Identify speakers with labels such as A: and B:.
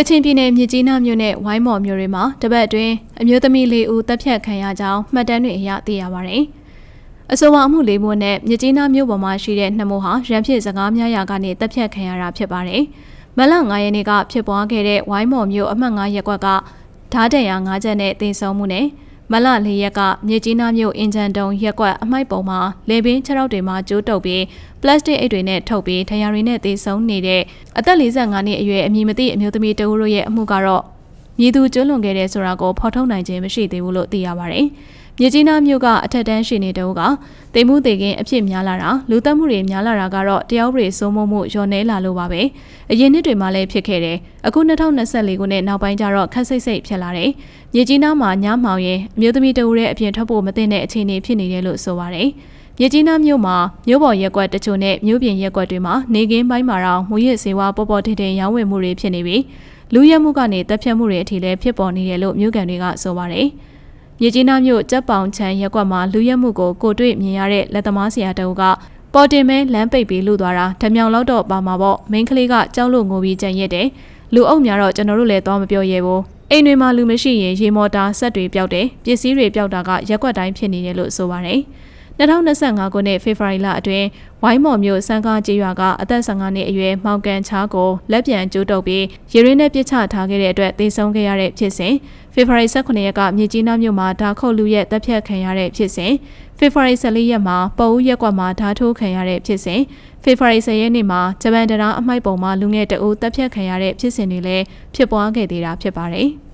A: ကချင်ပြည်နယ်မြစ်ကြီးနားမြို့နယ်ဝိုင်းမော်မြို့တွေမှာတပတ်အတွင်းအမျိုးသမီးလေးဦးတပ်ဖြတ်ခံရကြောင်းမှတ်တမ်းတွေအရသိရပါတယ်။အဆိုပါအမှုလေးမှုနဲ့မြစ်ကြီးနားမြို့ပေါ်မှာရှိတဲ့နှမိုးဟာရန်ဖြစ်စကားများရာကနေတပ်ဖြတ်ခံရတာဖြစ်ပါတယ်။မလ9ရက်နေ့ကဖြစ်ပွားခဲ့တဲ့ဝိုင်းမော်မြို့အမှတ်9ရပ်ကွက်ကဓာတ်တန်ရာ9ချက်နဲ့တင်ဆုံးမှုနဲ့ မလ၄ရက်ကမြစ်ကြီးနားမြို့အင်ဂျန်တုံရက်ကွက်အမိုက်ပုံမှာလေပင်ခြေထောက်တွေမှာကျိုးတုပ်ပြီးပလတ်စတစ်အိတ်တွေနဲ့ထုတ်ပြီးထရာတွေနဲ့သေဆုံးနေတဲ့အသက်45နှစ်အရွယ်အမည်မသိအမျိုးသမီးတဦးတို့ရဲ့အမှုကတော့မြည်သူကျွလွန်ခဲ့တဲ့ဆိုတာကိုဖော်ထုတ်နိုင်ခြင်းမရှိသေးဘူးလို့သိရပါတယ်။ မြစ်ကြီးနားမြို့ကအထက်တန်းရှိနေတဦးကတိမ်မှုတေကင်းအဖြစ်များလာတာလူသက်မှုတွေများလာတာကတော့တယောက်တွေစိုးမိုးမှုလျော်နေလာလို့ပါပဲ။အရင်နှစ်တွေမှာလည်းဖြစ်ခဲ့တယ်။အခု2024ခုနှစ်နောက်ပိုင်းကျတော့ခက်စိတ်စိတ်ဖြစ်လာတယ်။မြစ်ကြီးနားမှာညမောင်ရင်အမျိုးသမီးတဦးရဲ့အပြင်ထွက်ဖို့မသင့်တဲ့အခြေအနေဖြစ်နေတယ်လို့ဆိုပါတယ်။မြစ်ကြီးနားမြို့မှာမြို့ပေါ်ရက်ကွက်တချို့နဲ့မြို့ပြင်ရက်ကွက်တွေမှာနေကင်းပိုင်းမှာတော့မူရစ်စေဝါပေါ်ပေါ်ထင်ထင်ရောင်းဝယ်မှုတွေဖြစ်နေပြီးလူရဲမှုကနေတပ်ဖြတ်မှုတွေအထိလည်းဖြစ်ပေါ်နေတယ်လို့မြို့ကန်တွေကဆိုပါတယ်။ မြေကြီးနားမြို့ကြက်ပေါင်ချမ်းရက်ကွက်မှာလူရက်မှုကိုကိုတွေ့မြင်ရတဲ့လက်သမားဆရာတအုပ်ကပေါ်တင်မဲလမ်းပိတ်ပြီးလူသွားတာဓမြောင်လောက်တော့ပါမှာပေါ့မိန်းကလေးကကြောက်လို့ငိုပြီးကြံရက်တယ်လူအုပ်များတော့ကျွန်တော်တို့လည်းသွားမပြောရဲဘူးအိမ်တွေမှာလူမရှိရင်ရေမော်တာဆက်တွေပျောက်တယ်ပစ္စည်းတွေပျောက်တာကရက်ကွက်တိုင်းဖြစ်နေတယ်လို့ဆိုပါတယ် 2025ခုနှစ်ဖေဖော်ဝါရီလအတွင်းဝိုင်းမော်မြို့စံကားကျေးရွာကအသက်15နှစ်အရွယ်မောင်ကန်ချားကိုလက်ပြန်ကျိုးတုပ်ပြီးရေရင်းနဲ့ပြစ်ချထားခဲ့တဲ့အတွက်သေဆုံးခဲ့ရတဲ့ဖြစ်စဉ်ဖေဖော်ဝါရီ18ရက်ကမြေကြီးနားမြို့မှာဓာခုတ်လူရဲ့တပ်ဖြတ်ခံရတဲ့ဖြစ်စဉ်ဖေဖော်ဝါရီ14ရက်မှာပအူးရက်ကွက်မှာဓာထိုးခံရတဲ့ဖြစ်စဉ်ဖေဖော်ဝါရီ10ရက်နေ့မှာဂျပန်တရားအမိုက်ပုံမှာလူငယ်တအူးတပ်ဖြတ်ခံရတဲ့ဖြစ်စဉ်တွေလည်းဖြစ်ပွားခဲ့သေးတာဖြစ်ပါတယ်။